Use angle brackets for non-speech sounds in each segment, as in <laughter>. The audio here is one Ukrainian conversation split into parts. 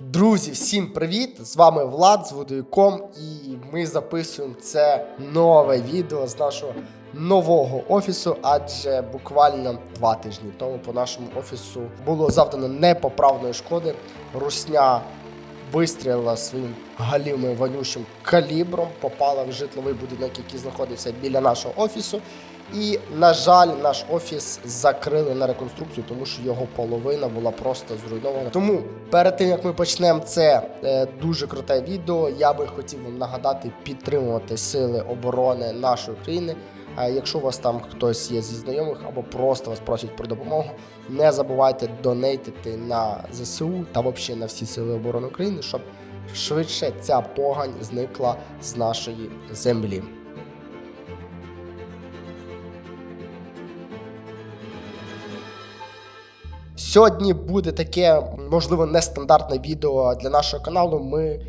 Друзі, всім привіт! З вами Влад з Водойком, і ми записуємо це нове відео з нашого нового офісу, адже буквально два тижні тому по нашому офісу було завдано непоправної шкоди. Русня вистрілила своїм галімим вонючим калібром, попала в житловий будинок, який знаходився біля нашого офісу. І, на жаль, наш офіс закрили на реконструкцію, тому що його половина була просто зруйнована. Тому перед тим як ми почнемо це е, дуже круте відео, я би хотів вам нагадати підтримувати сили оборони нашої країни. Якщо у вас там хтось є зі знайомих або просто вас просять про допомогу, не забувайте донейтити на ЗСУ та взагалі на всі сили оборони України, щоб швидше ця погань зникла з нашої землі. Сьогодні буде таке, можливо, нестандартне відео для нашого каналу. Ми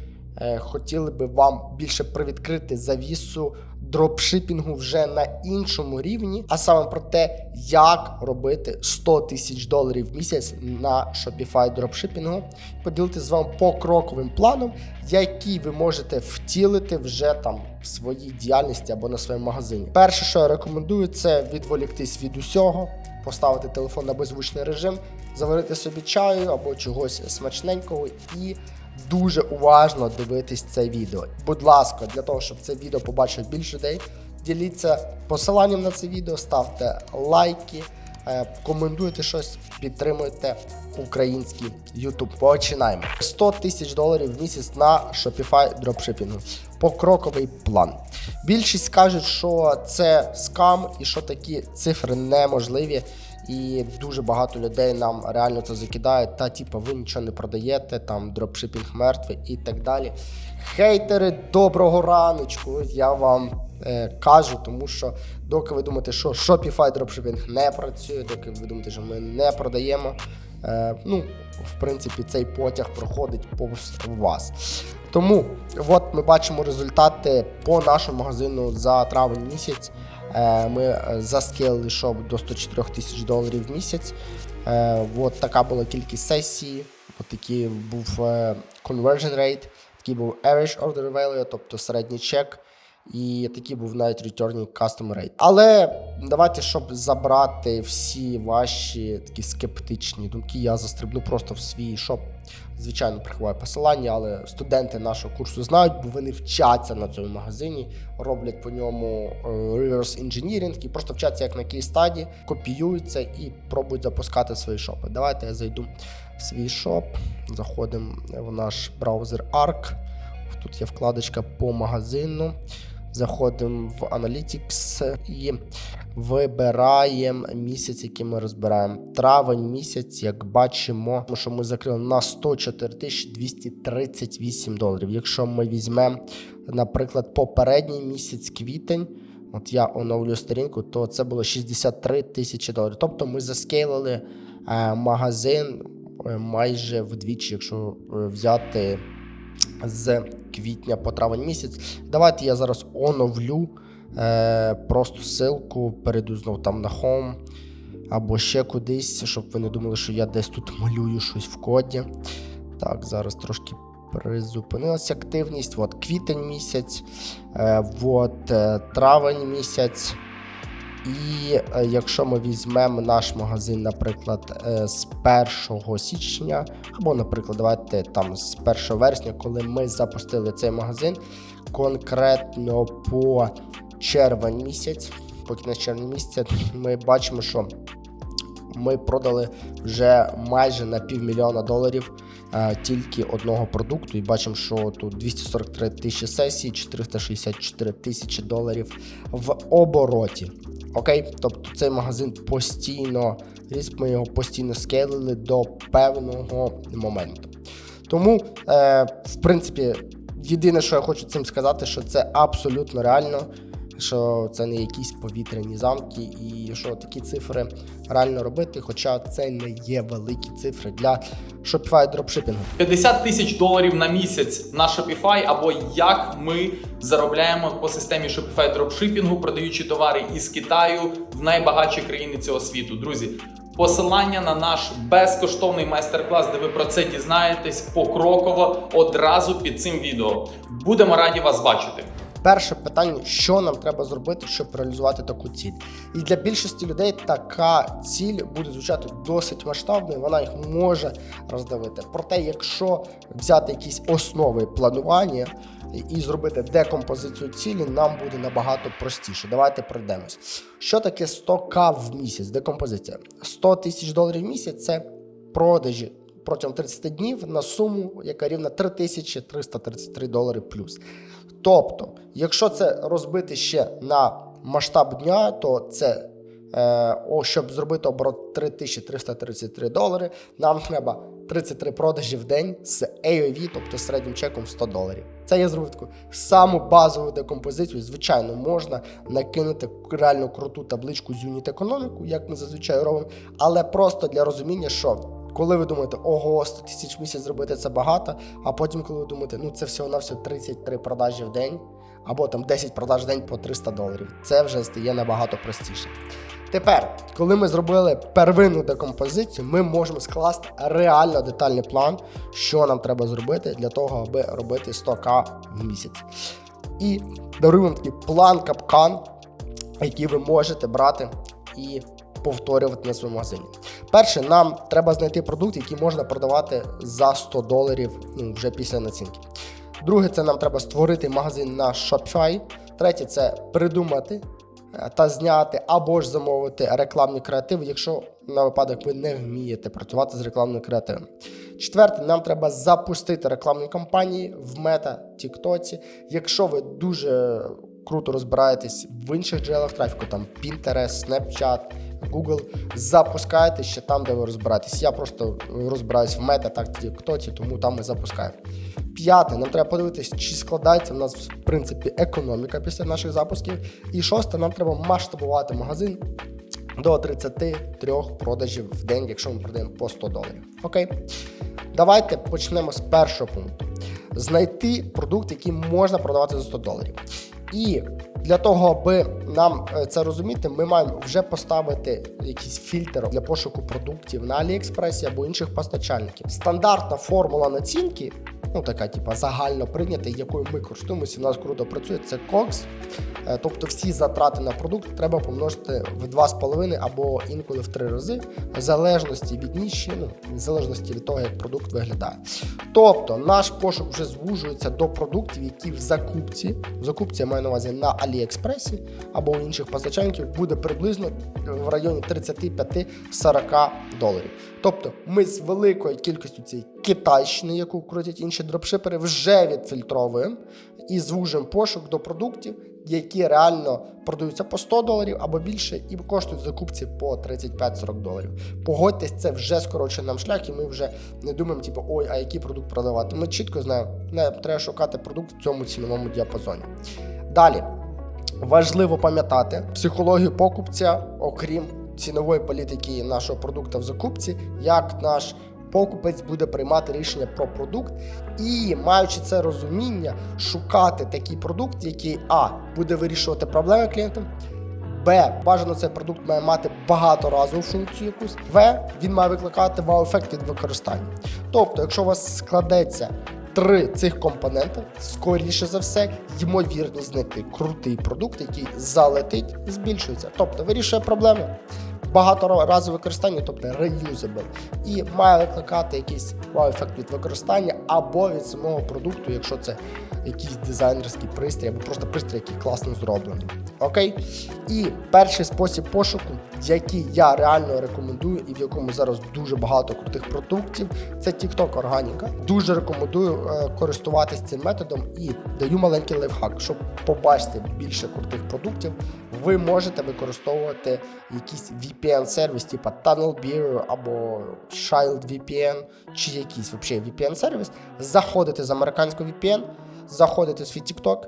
хотіли би вам більше привідкрити завісу дропшипінгу вже на іншому рівні, а саме про те, як робити 100 тисяч доларів в місяць на Shopify дропшипінгу, поділитися з вами покроковим планом, який ви можете втілити вже там в своїй діяльності або на своєму магазині. Перше, що я рекомендую, це відволіктись від усього, поставити телефон на беззвучний режим, заварити собі чаю або чогось смачненького і дуже уважно дивитись це відео. Будь ласка, для того, щоб це відео побачив більше людей, діліться посиланням на це відео, ставте лайки, е, коментуйте щось, підтримуйте український YouTube. Починаємо. 100 тисяч доларів в місяць на Shopify дропшипінгу. Покроковий план. Більшість кажуть, що це скам і що такі цифри неможливі. І дуже багато людей нам реально це закидають. Та типу, ви нічого не продаєте, там дропшипінг мертвий і так далі. Хейтери, доброго раночку. Я вам е, кажу, тому що доки ви думаєте, що Shopify дропшипінг не працює, доки ви думаєте, що ми не продаємо. Е, ну, в принципі, цей потяг проходить повз вас. Тому от ми бачимо результати по нашому магазину за травень місяць. Е, Ми заскелили заскейлили шоп до 104 тисяч доларів в місяць. Е, От така була кількість сесій. Такий був е, conversion rate, такий був average order value, тобто середній чек. І такий був навіть returning customer rate. Але давайте, щоб забрати всі ваші такі скептичні думки, я застрибну просто в свій шоп. Звичайно, приховаю посилання, але студенти нашого курсу знають, бо вони вчаться на цьому магазині, роблять по ньому е, reverse engineering і просто вчаться як на кейс-стаді, копіюються і пробують запускати свої шопи. Давайте я зайду в свій шоп, заходимо в наш браузер Arc. Тут є вкладочка по магазину. Заходимо в Analytics і вибираємо місяць, який ми розбираємо. Травень місяць, як бачимо, що ми закрили на 104 238 доларів. Якщо ми візьмемо, наприклад, попередній місяць квітень, от я оновлю сторінку, то це було 63 тисячі доларів. Тобто ми заскейлили е, магазин е, майже вдвічі, якщо е, взяти з квітня по травень місяць. Давайте я зараз оновлю е, просто ссылку, перейду знов там на Home або ще кудись, щоб ви не думали, що я десь тут малюю щось в коді. Так, зараз трошки призупинилася активність. От квітень місяць, е, от е, травень місяць. І е, якщо ми візьмемо наш магазин, наприклад, е, з 1 січня, або, наприклад, давайте там з 1 вересня, коли ми запустили цей магазин, конкретно по червень місяць, по кінець червня місяця, ми бачимо, що ми продали вже майже на півмільйона доларів е, тільки одного продукту. І бачимо, що тут 243 тисячі сесій, 464 тисячі доларів в обороті. Окей, тобто цей магазин постійно ріс, ми його постійно скейлили до певного моменту. Тому, е, в принципі, єдине, що я хочу цим сказати, що це абсолютно реально, що це не якісь повітряні замки, і що такі цифри реально робити, хоча це не є великі цифри для Shopify дропшипінгу. 50 тисяч доларів на місяць на Shopify, або як ми заробляємо по системі Shopify дропшипінгу, продаючи товари із Китаю в найбагатші країни цього світу. Друзі, Посилання на наш безкоштовний майстер-клас, де ви про це дізнаєтесь покроково одразу під цим відео. Будемо раді вас бачити. Перше питання, що нам треба зробити, щоб реалізувати таку ціль. І для більшості людей така ціль буде звучати досить масштабною, вона їх може роздавити. Проте, якщо взяти якісь основи планування і- зробити декомпозицію цілі, нам буде набагато простіше. Давайте пройдемось. Що таке 100к в місяць? Декомпозиція. 100 тисяч доларів в місяць це продажі протягом 30 днів на суму, яка рівна 3333 долари плюс. Тобто, якщо це розбити ще на масштаб дня, то це е, о, щоб зробити оборот 3333 долари, нам треба 33 продажі в день з AOV, тобто середнім чеком 100 доларів. Це я зробив таку саму базову декомпозицію. Звичайно, можна накинути реально круту табличку з юніт економіку, як ми зазвичай робимо, але просто для розуміння, що коли ви думаєте, ого, 100 тисяч в місяць зробити це багато, а потім, коли ви думаєте, ну це всього на все 33 продажі в день, або там 10 продаж в день по 300 доларів, це вже стає набагато простіше. Тепер, коли ми зробили первинну декомпозицію, ми можемо скласти реально детальний план, що нам треба зробити для того, аби робити 100к в місяць. І даруємо такий план капкан, який ви можете брати і повторювати на своєму магазині. Перше, нам треба знайти продукт, який можна продавати за 100 доларів ну, вже після націнки. Друге, це нам треба створити магазин на Shopify. Третє, це придумати е, та зняти або ж замовити рекламні креативи, якщо на випадок ви не вмієте працювати з рекламним креативом. Четверте, нам треба запустити рекламні кампанії в Мета, Тіктоці. Якщо ви дуже круто розбираєтесь в інших джерелах трафіку, там Pinterest, Snapchat, Google, запускайте ще там, де ви розбираєтесь. Я просто розбираюсь в Мета, так Тіктоці, тому там ми запускаємо. П'яте, нам треба подивитися, чи складається в нас в принципі економіка після наших запусків. І шосте, нам треба масштабувати магазин до 33 продажів в день, якщо ми продаємо по 100 доларів. Окей. Давайте почнемо з першого пункту: знайти продукт, який можна продавати за 100 доларів. І для того, аби нам е, це розуміти, ми маємо вже поставити якийсь фільтр для пошуку продуктів на Аліекспресі або інших постачальників. Стандартна формула націнки, ну така, типа загально прийнята, якою ми користуємося, у нас круто працює, це COGS. Е, Тобто всі затрати на продукт треба помножити в 2,5 або інколи в 3 рази, в залежності від ніші, ну, в залежності від того, як продукт виглядає. Тобто наш пошук вже звужується до продуктів, які в закупці, в закупці я маю на увазі на Аліекспресі або у інших постачальників буде приблизно в районі 35-40 доларів. Тобто ми з великою кількістю цієї китайщини, яку крутять інші дропшипери, вже відфільтровуємо і звужуємо пошук до продуктів, які реально продаються по 100 доларів або більше, і коштують закупці по 35-40 доларів. Погодьтесь, це вже скорочує нам шлях, і ми вже не думаємо, типу, ой, а який продукт продавати. Ми чітко знаємо, не треба шукати продукт в цьому ціновому діапазоні. Далі важливо пам'ятати психологію покупця, окрім цінової політики нашого продукту в закупці, як наш покупець буде приймати рішення про продукт, і маючи це розуміння, шукати такий продукт, який а буде вирішувати проблеми клієнта. Б. Бажано цей продукт має мати багаторазову функцію якусь. В. Він має викликати вау-ефект від використання. Тобто, якщо у вас складеться три цих компоненти, скоріше за все, ймовірність знайти крутий продукт, який залетить, збільшується. Тобто вирішує проблеми. Багаторазове використання, тобто reusable, і має викликати якийсь вау-ефект від використання або від самого продукту, якщо це якийсь дизайнерський пристрій, або просто пристрій, який класно зроблений. Окей? І перший спосіб пошуку, який я реально рекомендую, і в якому зараз дуже багато крутих продуктів, це TikTok органіка. Дуже рекомендую е, користуватись цим методом і даю маленький лайфхак, щоб побачити більше крутих продуктів. Ви можете використовувати якийсь VPN-сервіс, типу TunnelBear або Child VPN, чи якийсь VPN-сервіс, заходити з американського VPN, заходити в свій TikTok,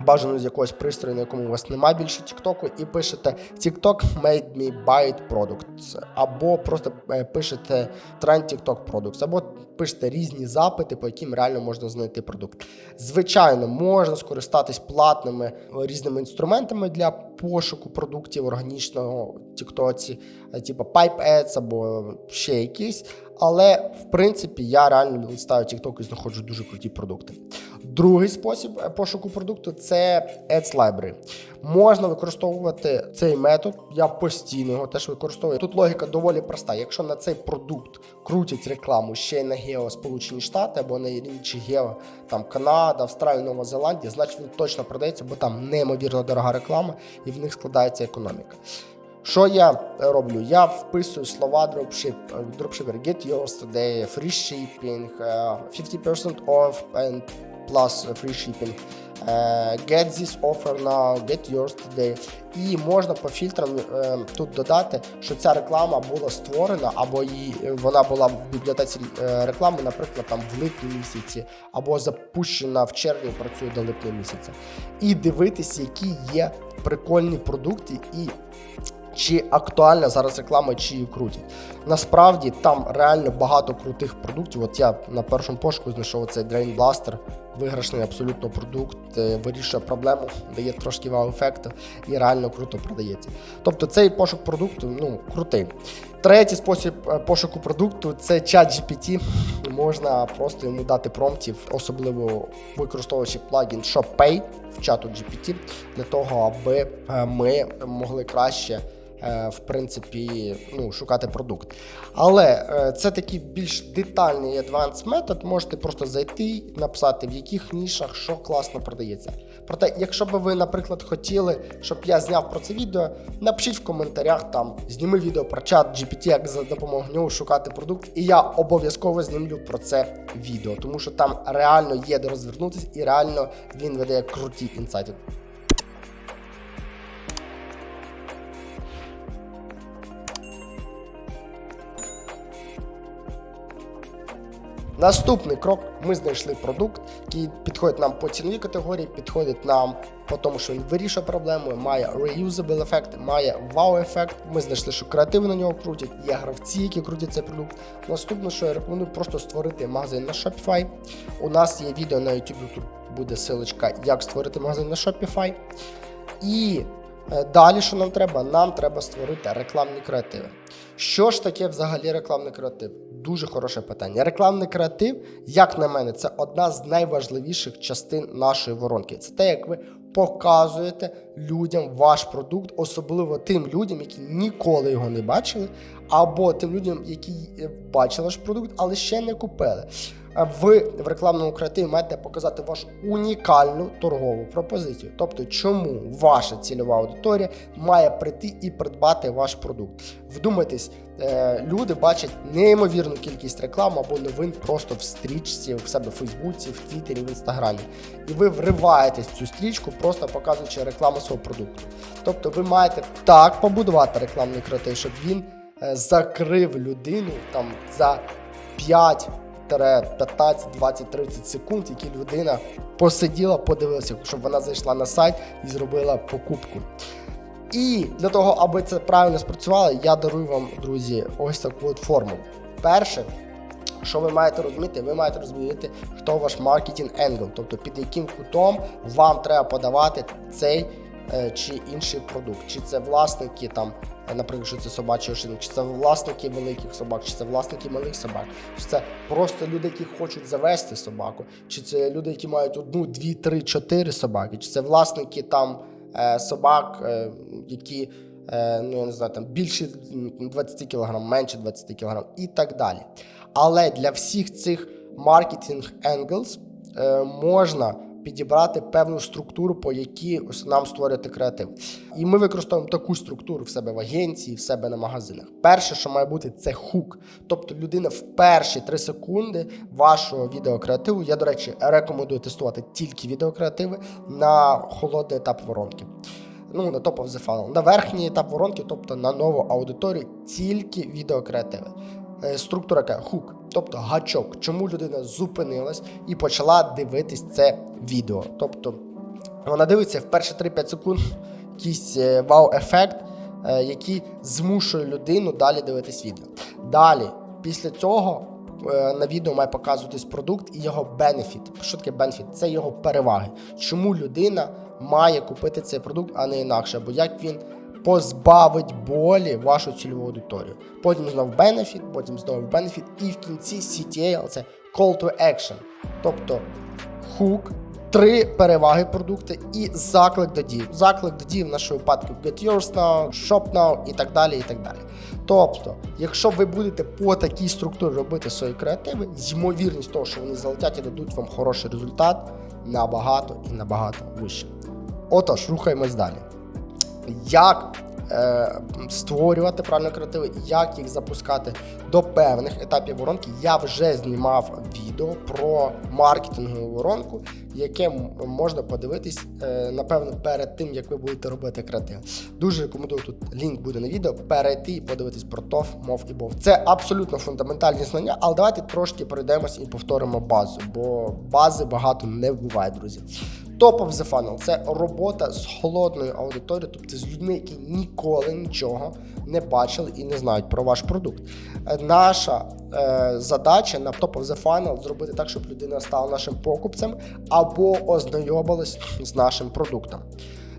бажано з якогось пристрою, на якому у вас немає більше TikTok, і пишете TikTok made me buy products, або просто е, пишете Trend TikTok products, або пишете різні запити, по яким реально можна знайти продукт. Звичайно, можна скористатись платними е, різними інструментами для пошуку продуктів органічного Тіктоці, е, типу Pipe Ads або ще якісь. Але в принципі я реально листаю TikTok і знаходжу дуже круті продукти. Другий спосіб е, пошуку продукту це Ads Library. Можна використовувати цей метод. Я постійно його теж використовую. Тут логіка доволі проста. Якщо на цей продукт крутять рекламу ще й на Гео Сполучені Штати або на інші Гео, там Канада, Австралія, Нова Зеландія, значить він точно продається, бо там неймовірно дорога реклама і в них складається економіка. Що я е, роблю? Я вписую слова е, dropshipper, get yours today, free shipping, е, 50% off and plus free shipping. е, Get this offer now, get yours today. І можна по фільтрам е, тут додати, що ця реклама була створена, або її вона була в бібліотеці е, реклами, наприклад, там в липні місяці, або запущена в червні, працює до липня місяця. І дивитись, які є прикольні продукти і чи актуальна зараз реклама, чи її крутять. Насправді там реально багато крутих продуктів. От я на першому пошуку знайшов цей Drain Blaster, виграшний абсолютно продукт, е, вирішує проблему, дає трошки вау-ефекту і реально круто продається. Тобто цей пошук продукту ну, крутий. Третій спосіб е, пошуку продукту це чат GPT. Можна просто йому дати промптів, особливо використовуючи плагін ShopPay в чату GPT, для того, аби е, ми могли краще. Е, В принципі, ну, шукати продукт. Але е, це такий більш детальний адванс метод. Можете просто зайти, написати, в яких нішах що класно продається. Проте, якщо би ви, наприклад, хотіли, щоб я зняв про це відео, напишіть в коментарях там, зніми відео про чат GPT, як за допомогою нього шукати продукт, і я обов'язково знімлю про це відео, тому що там реально є де розвернутися, і реально він видає круті інсайти. Наступний крок: ми знайшли продукт, який підходить нам по ціновій категорії, підходить нам по тому, що він вирішує проблему, має reusable ефект, має вау-ефект. Ми знайшли, що креативи на нього крутять, є гравці, які крутять цей продукт. Наступне, що я рекомендую, просто створити магазин на Shopify. У нас є відео на YouTube, тут буде силочка, як створити магазин на Shopify. І е, далі, що нам треба? Нам треба створити рекламні креативи. Що ж таке взагалі рекламний креатив? Дуже хороше питання. Рекламний креатив, як на мене, це одна з найважливіших частин нашої воронки. Це те, як ви показуєте людям ваш продукт, особливо тим людям, які ніколи його не бачили, або тим людям, які е, бачили ваш продукт, але ще не купили. Ви в рекламному креативі маєте показати вашу унікальну торгову пропозицію. Тобто, чому ваша цільова аудиторія має прийти і придбати ваш продукт. Вдумайтесь, е, люди бачать неймовірну кількість реклам або новин просто в стрічці, в себе в Фейсбуці, в Твіттері, в Інстаграмі. І ви вриваєтесь в цю стрічку, просто показуючи рекламу свого продукту. Тобто ви маєте так побудувати рекламний креатив, щоб він е, закрив людину там за 5 15, 20, 30 секунд, які людина посиділа, подивилася, щоб вона зайшла на сайт і зробила покупку. І для того, аби це правильно спрацювало, я дарую вам, друзі, ось таку от формулу. Перше, що ви маєте розуміти, ви маєте розуміти, хто ваш маркетинг енгл, тобто під яким кутом вам треба подавати цей чи інший продукт, чи це власники там, е, наприклад, що це собачий ошейник, чи це власники великих собак, чи це власники малих собак, чи це просто люди, які хочуть завести собаку, чи це люди, які мають одну, дві, три, чотири собаки, чи це власники там е, собак, е, які. е, Ну, я не знаю, там більше 20 кг, менше 20 кг і так далі. Але для всіх цих маркетинг angles е, можна підібрати певну структуру, по якій ось нам створювати креатив. І ми використовуємо таку структуру в себе в агенції, в себе на магазинах. Перше, що має бути, це хук. Тобто людина в перші 3 секунди вашого відеокреативу. Я, до речі, рекомендую тестувати тільки відеокреативи на холодний етап воронки. Ну, на top of the funnel. На верхній етап воронки, тобто на нову аудиторію, тільки відеокреативи. Е, Структура яка хук, тобто гачок, чому людина зупинилась і почала дивитись це відео. Тобто вона дивиться в перші 3-5 секунд якийсь е, вау-ефект, е, який змушує людину далі дивитись відео. Далі, після цього, е, на відео має показуватись продукт і його бенефіт. Що таке бенефіт? Це його переваги. Чому людина має купити цей продукт, а не інакше? Бо як він позбавить болі вашу цільову аудиторію. Потім знову бенефіт, потім знову бенефіт, і в кінці CTL це call to action. Тобто хук, три переваги продукту і заклик до дій. Заклик до дій в нашому випадку Get Yours Now, Shop Now і так далі. і так далі. Тобто, якщо ви будете по такій структурі робити свої креативи, ймовірність того, що вони залетять і дадуть вам хороший результат, набагато і набагато вище. Отож, рухаємось далі. Як е, створювати правильно креативи, як їх запускати до певних етапів воронки, я вже знімав відео про маркетингову воронку, яке можна подивитись, е, напевно, перед тим, як ви будете робити креатив. Дуже рекомендую тут лінк буде на відео, перейти і подивитись про ТОФ, мов і БОВ. Це абсолютно фундаментальні знання, але давайте трошки пройдемось і повторимо базу, бо бази багато не буває, друзі. Top of the це робота з холодною аудиторією, тобто з людьми, які ніколи нічого не бачили і не знають про ваш продукт. Е, Наша е, задача на Top of the funnel зробити так, щоб людина стала нашим покупцем або ознайомилась з нашим продуктом.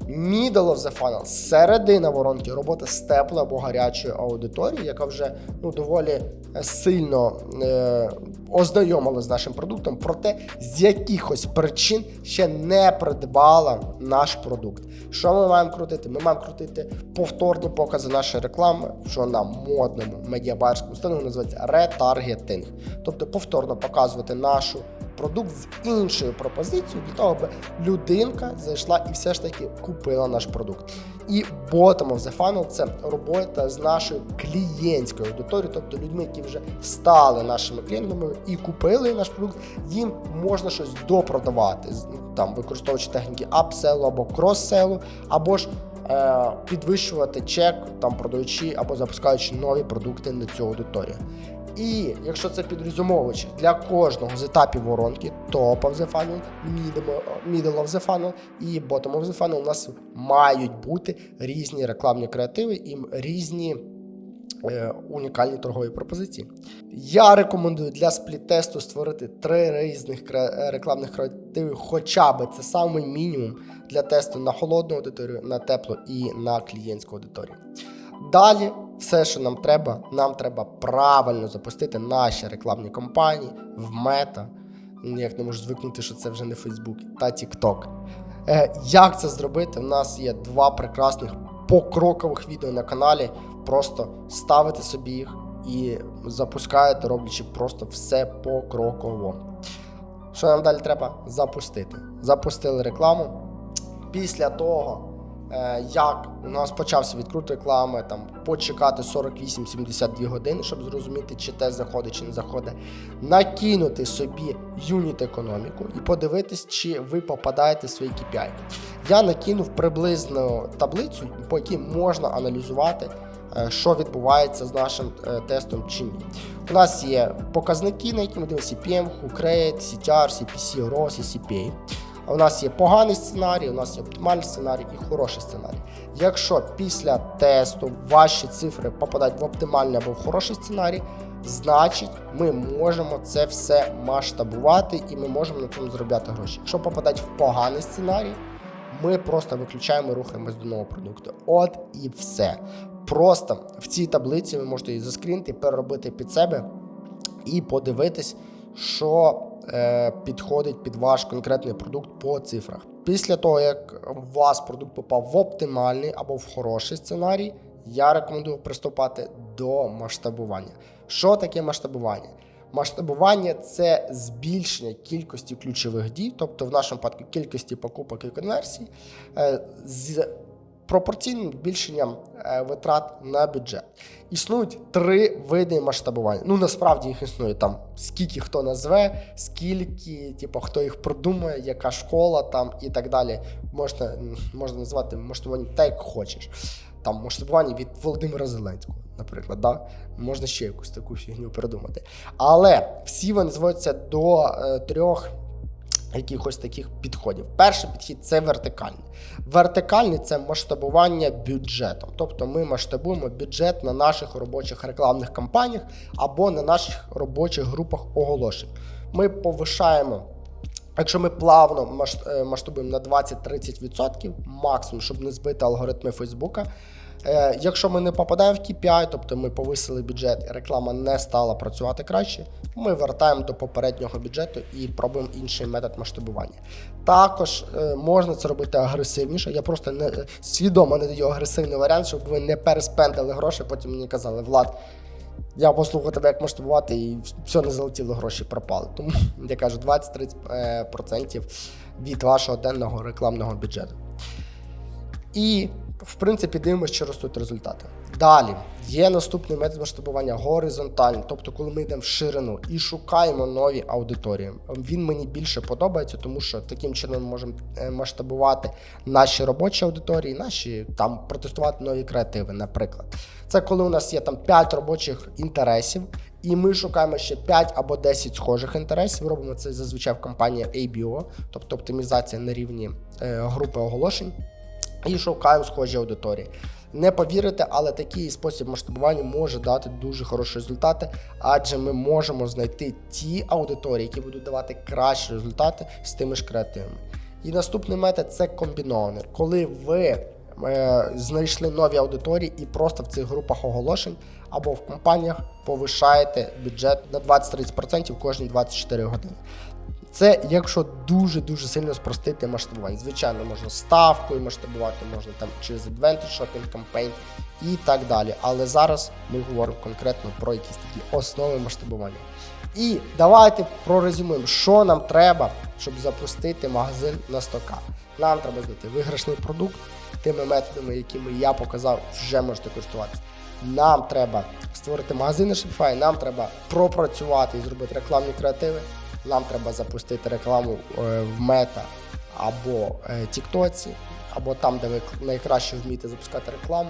Middle of the funnel – середина воронки, робота з теплою або гарячою аудиторією, яка вже ну, доволі е, сильно е, ознайомила з нашим продуктом, проте з якихось причин ще не придбала наш продукт. Що ми маємо крутити? Ми маємо крутити повторні покази нашої реклами, що на модному медіабайерському установі називається ретаргетинг. Тобто повторно показувати нашу продукт з іншою пропозицією для того, аби людинка зайшла і все ж таки купила наш продукт. І bottom of the funnel – це робота з нашою клієнтською аудиторією, тобто людьми, які вже стали нашими клієнтами і купили наш продукт, їм можна щось допродавати, там використовуючи техніки апселу або кросселу, або ж е, підвищувати чек, там продаючи або запускаючи нові продукти на цю аудиторію. І якщо це підрозумовуючи для кожного з етапів воронки, top of the funnel, middle of the funnel і bottom of the funnel, у нас мають бути різні рекламні креативи і різні е, унікальні торгові пропозиції. Я рекомендую для спліт-тесту створити три різних е, рекламних креативів, хоча б це самий мінімум для тесту на холодну аудиторію, на теплу і на клієнтську аудиторію. Далі, все, що нам треба, нам треба правильно запустити наші рекламні кампанії в мета. Ніяк не можу звикнути, що це вже не Facebook та TikTok. Е, як це зробити? У нас є два прекрасних покрокових відео на каналі. Просто ставите собі їх і запускаєте, роблячи просто все покроково. Що нам далі треба? Запустити. Запустили рекламу. Після того, як у нас почався відкрут реклами, там почекати 48-72 години, щоб зрозуміти, чи те заходить, чи не заходить, накинути собі юніт економіку і подивитись, чи ви попадаєте в свої KPI. Я накинув приблизно таблицю, по якій можна аналізувати, е, що відбувається з нашим е, тестом чи ні. У нас є показники, на які ми дивимося CPM, rate, CTR, CPC, ROAS і CPA. У нас є поганий сценарій, у нас є оптимальний сценарій і хороший сценарій. Якщо після тесту ваші цифри попадають в оптимальний або в хороший сценарій, значить ми можемо це все масштабувати і ми можемо на цьому заробляти гроші. Якщо попадають в поганий сценарій, ми просто виключаємо рухаємось до нового продукту. От і все. Просто в цій таблиці ви можете її заскрінити, переробити під себе і подивитись, що підходить під ваш конкретний продукт по цифрах. Після того, як у вас продукт попав в оптимальний або в хороший сценарій, я рекомендую приступати до масштабування. Що таке масштабування? Масштабування це збільшення кількості ключових дій, тобто в нашому випадку кількості покупок і конверсій, е, з пропорційним збільшенням е, витрат на бюджет. Існують три види масштабування. Ну насправді їх існує там скільки хто назве, скільки, типу, хто їх продумає, яка школа там і так далі. Можна, можна назвати масштабування так, як хочеш. Там масштабування від Володимира Зеленського, наприклад, да? можна ще якусь таку фігню придумати. Але всі вони зводяться до е, трьох якихось таких підходів. Перший підхід це вертикальний. Вертикальний це масштабування бюджетом. Тобто ми масштабуємо бюджет на наших робочих рекламних кампаніях або на наших робочих групах оголошень. Ми повишаємо. Якщо ми плавно е, масштабуємо на 20-30% максимум, щоб не збити алгоритми Фейсбука. Е, Якщо ми не попадаємо в KPI, тобто ми повисили бюджет, і реклама не стала працювати краще, ми вертаємо до попереднього бюджету і пробуємо інший метод масштабування. Також е, можна це робити агресивніше. Я просто не е, свідомо не даю агресивний варіант, щоб ви не переспендили гроші. Потім мені казали, Влад, я послухав тебе, як масштабувати, і все не залетіло, гроші пропали. Тому <laughs> я кажу 20-30% від вашого денного рекламного бюджету. І, в принципі, дивимося, чи ростуть результати. Далі є наступний метод масштабування горизонтальний, тобто, коли ми йдемо в ширину і шукаємо нові аудиторії. Він мені більше подобається, тому що таким чином ми можемо е, масштабувати наші робочі аудиторії, наші там протестувати нові креативи, наприклад. Це коли у нас є там 5 робочих інтересів, і ми шукаємо ще 5 або 10 схожих інтересів. Робимо це зазвичай в компанії ABO, тобто оптимізація на рівні е, групи оголошень і шукаємо схожі аудиторії. Не повірите, але такий спосіб масштабування може дати дуже хороші результати, адже ми можемо знайти ті аудиторії, які будуть давати кращі результати з тими ж креативами. І наступний метод це комбінований. Коли ви е, знайшли нові аудиторії і просто в цих групах оголошень або в компаніях повишаєте бюджет на 20-30% кожні 24 години. Це якщо дуже-дуже сильно спростити масштабування. Звичайно, можна ставкою масштабувати, можна там через Advantage Shopping Campaign і так далі. Але зараз ми говоримо конкретно про якісь такі основи масштабування. І давайте прорезюмуємо, що нам треба, щоб запустити магазин на 100к. Нам треба знайти виграшний продукт тими методами, якими я показав, вже можете користуватися. Нам треба створити магазин на Shopify, нам треба пропрацювати і зробити рекламні креативи. Нам треба запустити рекламу е, в мета або е, Тіктоці, або там, де ви найкраще вмієте запускати рекламу,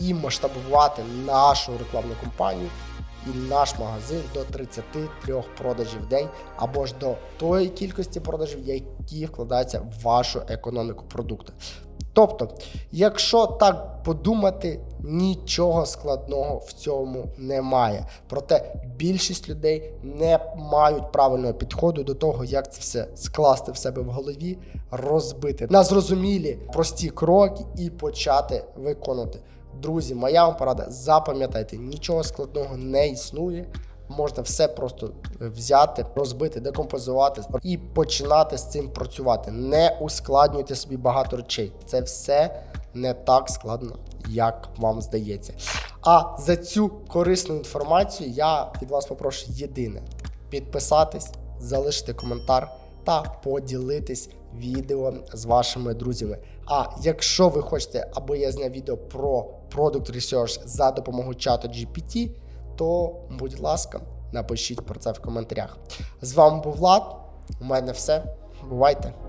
і масштабувати нашу рекламну кампанію і наш магазин до 33 продажів в день, або ж до тої кількості продажів, які вкладаються в вашу економіку продукту. Тобто, якщо так подумати, нічого складного в цьому немає. Проте більшість людей не мають правильного підходу до того, як це все скласти в себе в голові, розбити на зрозумілі прості кроки і почати виконувати. Друзі, моя вам порада, запам'ятайте, нічого складного не існує. Можна все просто взяти, розбити, декомпозувати і починати з цим працювати. Не ускладнюйте собі багато речей. Це все не так складно, як вам здається. А за цю корисну інформацію я від вас попрошу єдине: підписатись, залишити коментар та поділитись відео з вашими друзями. А якщо ви хочете, аби я зняв відео про Product Research за допомогою чату GPT, то, будь ласка, напишіть про це в коментарях. З вами був Влад. У мене все. Бувайте!